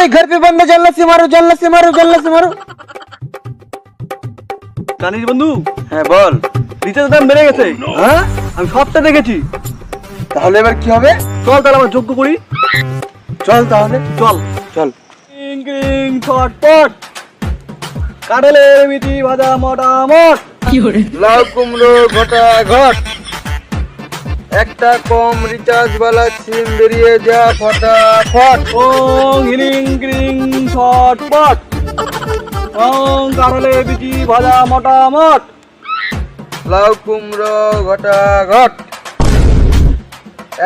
भाई घर पे बंद है जल्ला से मारो जल्ला से मारो जल्ला से मारो জানিস বন্ধু হ্যাঁ বল রিচার্জ দাম বেড়ে গেছে হ্যাঁ আমি সবটা দেখেছি তাহলে এবার কি হবে চল তাহলে আমরা যোগ্য করি চল তাহলে চল চল কিং কিং ছটপট কাঁঠালের বিচি ভাজা মোটামট লাউ কুমড়ো ঘটা ঘট একটা কম রিচার্জ বালা সিম বেরিয়ে যা ফটাফট। ওং হিলিং ক্রিং ছটপট ওং কাঁঠালের বিচি ভাজা মোটামট লাউ কুমড়ো ঘটা ঘট।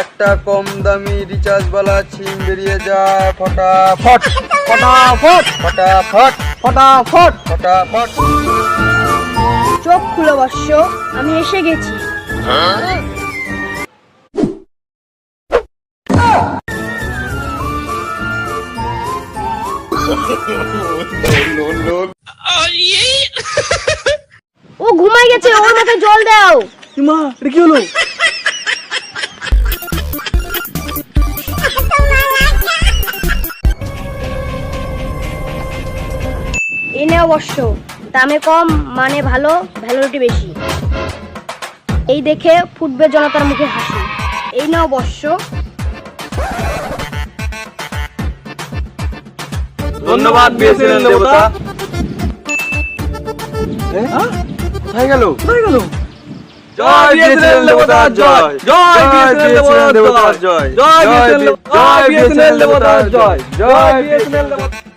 একটা কম দামি রিচার্জ বালা সিম বেরিয়ে যা ফটাফট। ফটাফট। ফটাফট। ফটাফট। ফটাফট। চোখ খুলো বর্ষ আমি এসে গেছি। ও ঘুমাই গেছে ওর মাথায় জল দাও। মা এটা কি হলো? এই নেও বর্ষ দামে কম মানে ভালো ভ্যালুরিটি বেশি। এই দেখে ফুটবে জনতার মুখে হাসি। এই নাও বর্ষ ধন্যবাদ বিএসএনএল দেবতা। হ্যাঁ? কোথায় গেল? কোথায় গেল। জয় BSNL দেবতা, জয়। জয় জয় বিএসএনএল দেবতা জয়। জয় জয়। জয় জয় বিএসএনএল দেবতা জয়। জয়। বিএসএনএল দেবতা।